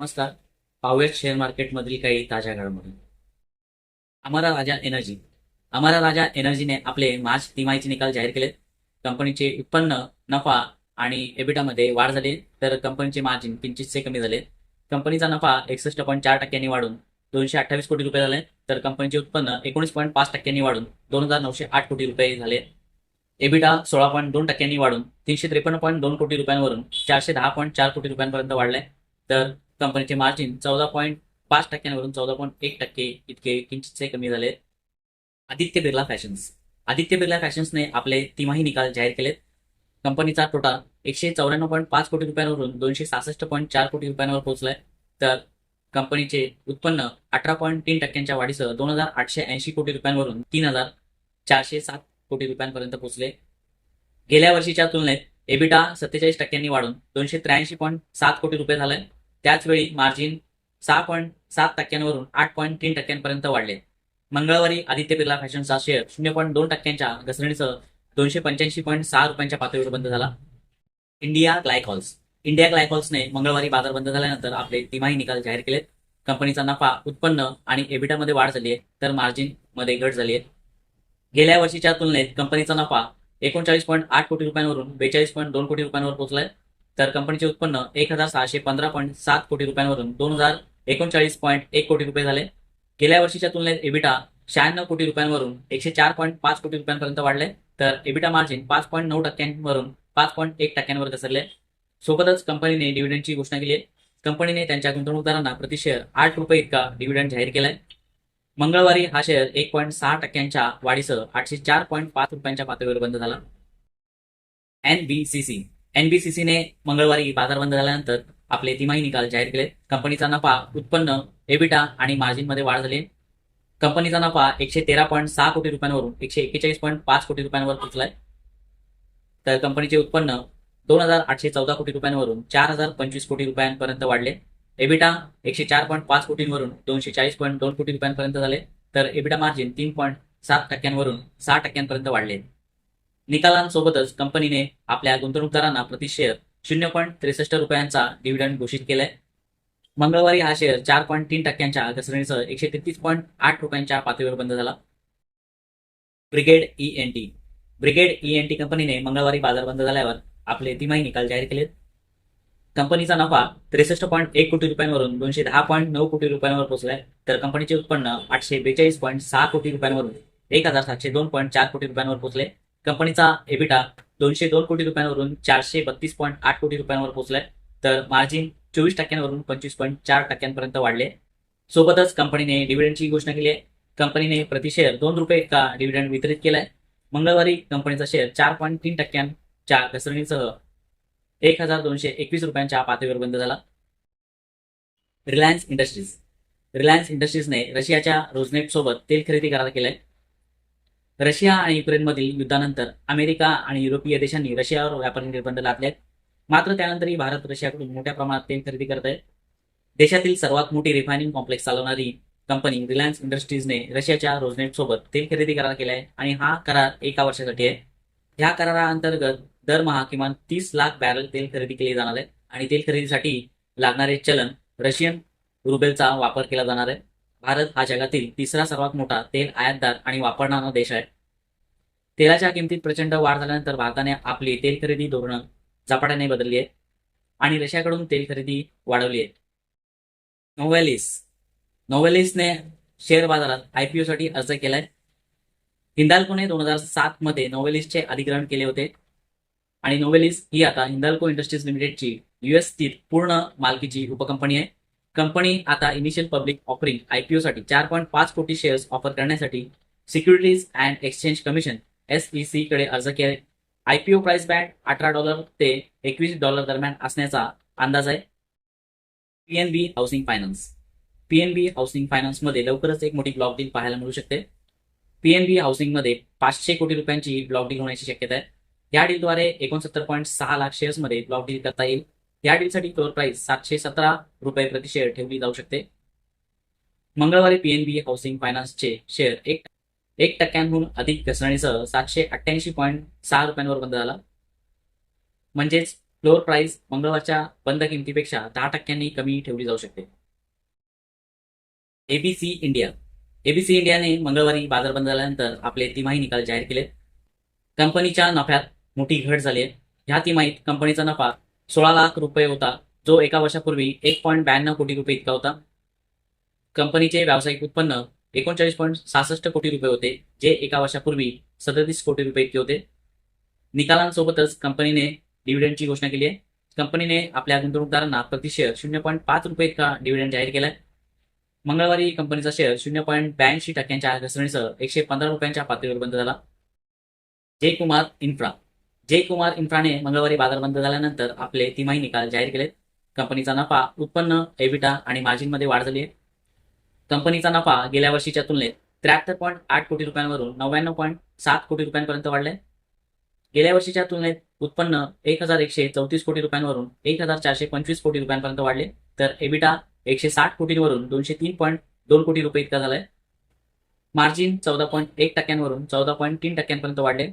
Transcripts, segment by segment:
नमस्कार पाहूयात शेअर मार्केटमधील काही ताज्या घडामोडी. अमरा राजा एनर्जी अमरा राजा एनर्जीने आपले मार्च तिमाहीचे निकाल जाहीर केले कंपनीचे उत्पन्न नफा आणि एबिटामध्ये वाढ झाली. तर कंपनीचे मार्जिन किंचितसे कमी झाले. कंपनीचा नफा एकसष्ट पॉईंट चार टक्क्यांनी वाढून दोनशे अठ्ठावीस कोटी रुपये झाले. तर कंपनीचे उत्पन्न एकोणीस पॉईंट पाच टक्क्यांनी वाढून दोन हजार नऊशे आठ कोटी रुपये झाले. एबिटा सोळा पॉईंट दोन टक्क्यांनी वाढून तीनशे त्रेपन्न पॉईंट दोन कोटी रुपयांवरून चारशे दहा पॉईंट चार कोटी रुपयांपर्यंत वाढले. तर कंपनीचे मार्जिन चौदा पॉईंट पाच टक्क्यांवरून चौदा पॉईंट एक टक्के इतके किंचितसे कमी झाले आदित्य बिर्ला फॅशन्स. आदित्य बिर्ला फॅशन्सने आपले तिमाही निकाल जाहीर केलेत. कंपनीचा तोटा एकशे चौऱ्याण्णव पॉईंट पाच कोटी रुपयांवरून दोनशे सहासष्ट पॉईंट चार कोटी रुपयांवर पोहोचलाय. तर कंपनीचे उत्पन्न अठरा पॉईंट तीन टक्क्यांच्या वाढीसह दोन हजार आठशे ऐंशी कोटी रुपयांवरून तीन हजार चारशे सात कोटी रुपयांपर्यंत पोहोचले. गेल्या वर्षीच्या तुलनेत एबिटा सत्तेचाळीस टक्क्यांनी वाढून दोनशे त्र्याऐंशी पॉईंट सात कोटी रुपये झाले. त्याचवेळी मार्जिन सहा पॉईंट सात टक्क्यांवरून आठ पॉईंट तीन टक्क्यांपर्यंत वाढले. मंगळवारी आदित्य बिर्ला फॅशनचा शेअर शून्य पॉईंट दोन टक्क्यांच्या घसरणीसह दोनशे पंच्याऐंशी पॉईंट सहा रुपयांच्या पातळीवर बंद झाला. इंडिया ग्लायकॉल्स इंडिया ग्लायकॉल्सने मंगळवारी बाजार बंद झाल्यानंतर आपले तिमाही निकाल जाहीर केलेत. कंपनीचा नफा उत्पन्न आणि एबिटामध्ये वाढ झाली आहे तर मार्जिनमध्ये घट झाली आहे. गेल्या वर्षीच्या तुलनेत कंपनीचा नफा एकोणचाळीस पॉईंट आठ कोटी रुपयांवरून बेचाळीस पॉईंट दोन कोटी रुपयांवर पोहोचलाय. तर कंपनीचे उत्पन्न एक हजार सहाशे पंधरा पॉईंट सात कोटी रुपयांवरून दोन हजार एकोणचाळीस पॉईंट एक कोटी रुपये झाले. गेल्या वर्षीच्या तुलनेत एबिटा शहाण्णव कोटी रुपयांवरून एकशे चार पॉईंट पाच कोटी रुपयांपर्यंत वाढले. तर एबिटा मार्जिन पाच पॉईंट नऊ टक्क्यांवरून पाच पॉईंट एक टक्क्यांवर घसरले. सोबतच कंपनीने डिव्हिडंडची घोषणा केली आहे. कंपनीने त्यांच्या गुंतवणूकदारांना प्रति शेअर आठ रुपये इतका डिव्हिडंड जाहीर केलाय. मंगळवारी हा शेअर एक पॉईंट सहा टक्क्यांच्या वाढीसह आठशे चार पॉईंट पाच रुपयांच्या पातळीवर बंद झाला. एनबीसीसी एनबीसीसीने मंगळवारी बाजार बंद झाल्यानंतर आपले तिमाही निकाल जाहीर केले. कंपनीचा नफा उत्पन्न एबिटा आणि मार्जिनमध्ये वाढ झाली. कंपनीचा नफा एकशे तेरा पॉईंट सहा कोटी रुपयांवरून एकशे एक्केचाळीस पॉईंट पाच कोटी रुपयांवर पोहोचलाय. तर कंपनीचे उत्पन्न दोन हजार आठशे चौदा कोटी रुपयांवरून चार हजार पंचवीस कोटी रुपयांपर्यंत वाढले. एबिटा एकशे चार पॉईंट पाच कोटींवरून दोनशे चाळीस पॉईंट दोन कोटी रुपयांपर्यंत झाले. तर एबिटा मार्जिन तीन पॉईंट सात टक्क्यांवरून सहा टक्क्यांपर्यंत वाढले. निकालांसोबतच कंपनीने आपल्या गुंतवणूकदारांना प्रति शेअर शून्य पॉईंट त्रेसष्ट रुपयांचा डिव्हिडंड घोषित केलाय. मंगळवारी हा शेअर चार पॉईंट तीन टक्क्यांच्या घसरणीसह एकशे तेहतीस पॉईंट आठ रुपयांच्या पातळीवर बंद झाला. Brigade E N T Brigade E N T कंपनीने मंगळवारी बाजार बंद झाल्यावर आपले तिमाही निकाल जाहीर केलेत कंपनीचा नफा त्रेसष्ट पॉईंट एक कोटी रुपयांवरून दोनशे दहा पॉईंट नऊ कोटी रुपयांवर पोहोचलाय. तर कंपनीचे उत्पन्न आठशे बेचाळीस पॉईंट सहा कोटी रुपयांवरून एक हजार सातशे दोन पॉईंट चार कोटी रुपयांवर पोहोचले. कंपनीचा एबिटा दोनशे दोन कोटी रुपयांवरून चारशे बत्तीस पॉईंट आठ कोटी रुपयांवर पोहोचलाय. तर मार्जिन चोवीस टक्क्यांवरून पंचवीस पॉईंट चार टक्क्यांपर्यंत वाढले. सोबतच कंपनीने डिव्हिडंडची घोषणा केली आहे. कंपनीने प्रति शेअर दोन रुपये का डिव्हिडंड वितरित केलाय. मंगळवारी कंपनीचा शेअर चार पॉईंट तीन टक्क्यांच्या घसरणीसह एक हजार दोनशे एकवीस रुपयांच्या पातळीवर बंद झाला. रिलायन्स इंडस्ट्रीज रिलायन्स इंडस्ट्रीजने रशियाच्या रोजनेप सोबत तेल खरेदी करार केलाय. रशिया आणि युक्रेनमधील युद्धानंतर अमेरिका आणि युरोपीय देशांनी रशियावर व्यापारी निर्बंध लादले आहेत मात्र त्यानंतरही भारत रशियाकडून मोठ्या प्रमाणात तेल खरेदी करत आहे. देशातील सर्वात मोठी रिफायनिंग कॉम्प्लेक्स चालवणारी कंपनी रिलायन्स इंडस्ट्रीजने रशियाच्या रोजनेट सोबत तेल खरेदी करार केलाय आणि हा करार एका वर्षासाठी आहे. ह्या कराराअंतर्गत दरमहा किमान तीस लाख बॅरल तेल खरेदी केले जाणार आहे आणि तेल खरेदीसाठी लागणारे चलन रशियन रुबेलचा वापर केला जाणार आहे. भारत हा जगातील तिसरा सर्वात मोठा तेल आयातदार आणि वापरणारा देश आहे. तेलाच्या किमतीत प्रचंड वाढ झाल्यानंतर भारताने आपली तेल खरेदी धोरणं झपाट्याने बदलली आहे आणि रशियाकडून तेल खरेदी वाढवली आहे नोवेलिस नोवेलिसने शेअर बाजारात आयपीओ साठी अर्ज केलाय. हिंदाल्कोने दोन हजार सात मध्ये नोवेलिसचे अधिग्रहण केले होते आणि नोवेलिस ही आता हिंदाल्को इंडस्ट्रीज लिमिटेडची युएस स्थित पूर्ण मालकीची उपकंपनी आहे. कंपनी आता इनिशियल पब्लिक ऑफरिंग आयपीओ साठी चार पॉईंट पाच कोटी शेअर्स ऑफर करण्यासाठी securities and exchange commission SEC कडे अर्ज केले आयपीओ प्राइस बँड अठरा डॉलर ते एकवीस डॉलर दरम्यान असण्याचा अंदाज आहे. PNB housing finance PNB housing फायनान्समध्ये लवकरच एक मोठी ब्लॉक डील पाहायला मिळू शकते. पीएनबी हाऊसिंगमध्ये पाचशे कोटी रुपयांची ब्लॉक डील होण्याची शक्यता आहे. या डीलद्वारे एकोणसत्तर पॉईंट सहा लाख शेअर्समध्ये ब्लॉक डील करता येईल. या डीलसाठी फ्लोअर प्राइस सातशे सतरा रुपये प्रति शेअर ठेवली जाऊ शकते. मंगळवारी पीएनबी हाऊसिंग फायनान्सचे शेअर एक एक टक्क्यांहून अधिक घसरणीसह सातशे अठ्ठ्याऐंशी पॉईंट सहा रुपयांवर बंद झाला. म्हणजेच फ्लोअर प्राइस मंगळवारच्या बंद किमतीपेक्षा दहा टक्क्यांनी कमी ठेवली जाऊ शकते. एबीसी इंडिया एबीसी इंडियाने मंगळवारी बाजार बंद झाल्यानंतर आपले तिमाही निकाल जाहीर केले कंपनीच्या नफ्यात मोठी घट झाली आहे. ह्या तिमाहीत कंपनीचा नफा सोळा लाख रुपये होता. जो एका वर्षापूर्वी एक पॉईंट ब्याण्णव कोटी रुपये इतका होता. कंपनीचे व्यावसायिक उत्पन्न एकोणचाळीस पॉईंट सहासष्ट कोटी रुपये होते जे एका वर्षापूर्वी सदतीस कोटी रुपये इतके होते. निकालांसोबतच कंपनीने डिव्हिडंडची घोषणा केली आहे. कंपनीने आपल्या गुंतवणूकदारांना प्रति शेअर शून्य पॉईंट पाच रुपये इतका डिव्हिडंड जाहीर केलाय. मंगळवारी कंपनीचा शेअर शून्य पॉईंट ब्याऐंशी टक्क्यांच्या घसरणीसह एकशे पंधरा रुपयांच्या पातळीवर बंद झाला. जय कुमार इन्फ्रा जय कुमार इन्फ्राने मंगळवारी बाजार बंद झाल्यानंतर आपले तिमाही निकाल जाहीर केले कंपनीचा नफा उत्पन्न एबिटा आणि मार्जिनमध्ये वाढ झाली आहे. कंपनीचा नफा गेल्या वर्षीच्या तुलनेत त्र्याहत्तर पॉईंट आठ कोटी रुपयांवरून नव्याण्णव पॉईंट सात कोटी रुपयांपर्यंत वाढले गेल्या वर्षीच्या तुलनेत उत्पन्न एक हजार एकशे चौतीस कोटी रुपयांवरून एक हजार चारशे पंचवीस कोटी रुपयांपर्यंत वाढले. तर एबिटा एकशे साठ कोटींवरून दोनशे तीन पॉईंट दोन कोटी रुपये इतका झालाय. मार्जिन चौदा पॉईंट एक टक्क्यांवरून चौदा पॉईंट तीन टक्क्यांपर्यंत वाढले.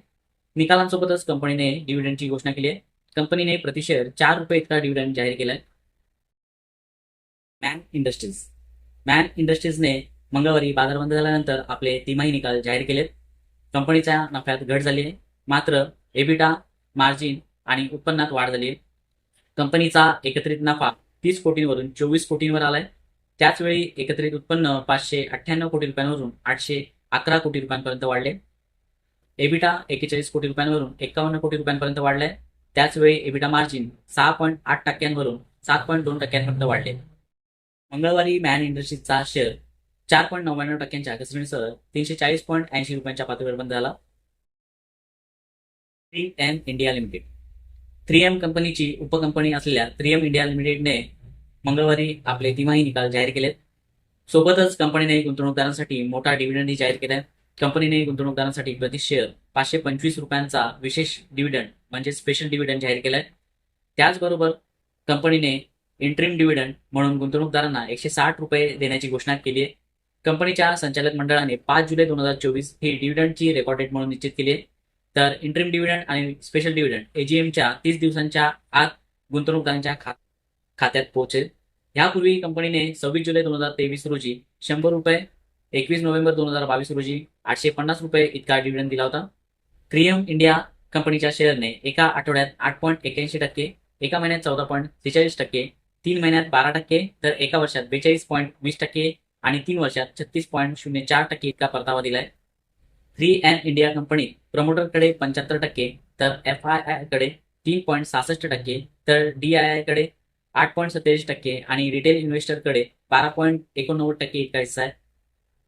निकालांसोबतच कंपनीने डिव्हिडंडची घोषणा केली आहे. कंपनीने प्रतिशेअर चार रुपये इतका डिव्हिडंड जाहीर केलाय. मॅन इंडस्ट्रीज मॅन इंडस्ट्रीजने मंगळवारी बाजार बंद झाल्यानंतर आपले तिमाही निकाल जाहीर केलेत. कंपनीच्या नफ्यात घट झाली आहे. मात्र एबिटा मार्जिन आणि उत्पन्नात वाढ झाली आहे. कंपनीचा एकत्रित नफा तीस कोटींवरून चोवीस कोटींवर आलाय. त्याचवेळी एकत्रित उत्पन्न पाचशे अठ्ठ्याण्णव कोटी रुपयांवरून आठशे अकरा कोटी रुपयांपर्यंत वाढले. एबिटा एक्केचाळीस कोटी रुपयांवरून एकावन्न कोटी रुपयांपर्यंत वाढले त्याचवेळी एबिटा मार्जिन सहा पॉईंट आठ टक्क्यांवरून सात पॉईंट दोन टक्क्यांपर्यंत वाढले. मंगळवारी मॅन इंडस्ट्रीजचा शेअर चार पॉईंट नव्याण्णव टक्क्यांच्या घसरणीसह तीनशे चाळीस पॉईंट ऐंशी रुपयांच्या पातळीवर बंद झाला. Three M India limited. Three M कंपनीची उपकंपनी असलेल्या थ्री एम इंडिया लिमिटेडने मंगळवारी आपले तिमाही निकाल जाहीर केलेत. सोबतच कंपनीने गुंतवणूकदारांसाठी मोठा डिव्हिडंडही जाहीर केलाय. कंपनीने गुंतवणूकदारांसाठी प्रति शेअर पाचशे पंचवीस रुपयांचा विशेष डिव्हिडंड म्हणजे स्पेशल डिव्हिडंड जाहीर केलाय. त्याचबरोबर कंपनीने इंट्रीम डिव्हिडंड म्हणून गुंतवणूकदारांना एकशे साठ रुपये देण्याची घोषणा केली आहे. कंपनीच्या संचालक मंडळाने पाच जुलै दोन हजार चोवीस ही डिव्हिडंडची रेकॉर्डेड म्हणून निश्चित केली आहे. तर इंट्रीम डिव्हिडंड आणि स्पेशल डिव्हिडंड एजीएमच्या तीस दिवसांच्या आत गुंतवणूकदारांच्या खा खात्यात पोहोचेल. यापूर्वी कंपनीने सव्वीस जुलै दोन हजार तेवीस रोजी शंभर रुपये एकवीस नोव्हेंबर दोन हजार बावीस रोजी आठशे पन्नास रुपये इतका डिव्हिडंड दिला होता. क्रियम इंडिया कंपनीच्या शेअरने एका आठवड्यात आठ पॉईंट एक्याऐंशी टक्के एका महिन्यात चौदा पॉईंट सेहेचाळीस टक्के तीन महिन्यात बारा टक्के तर एका वर्षात बेचाळीस पॉईंट वीस टक्के आणि तीन वर्षात छत्तीस पॉईंट शून्य चार टक्के इतका परतावा दिलाय. थ्री एन इंडिया कंपनी प्रमोटरकडे पंच्याहत्तर टक्के तर एफ आय आयकडे तीन पॉईंट सहासष्ट टक्के तर डी आय आयकडे आठ पॉईंट सत्तेचाळीस टक्के आणि रिटेल इन्व्हेस्टरकडे बारा पॉईंट एकोणनव्वद टक्के इतका हिस्सा आहे.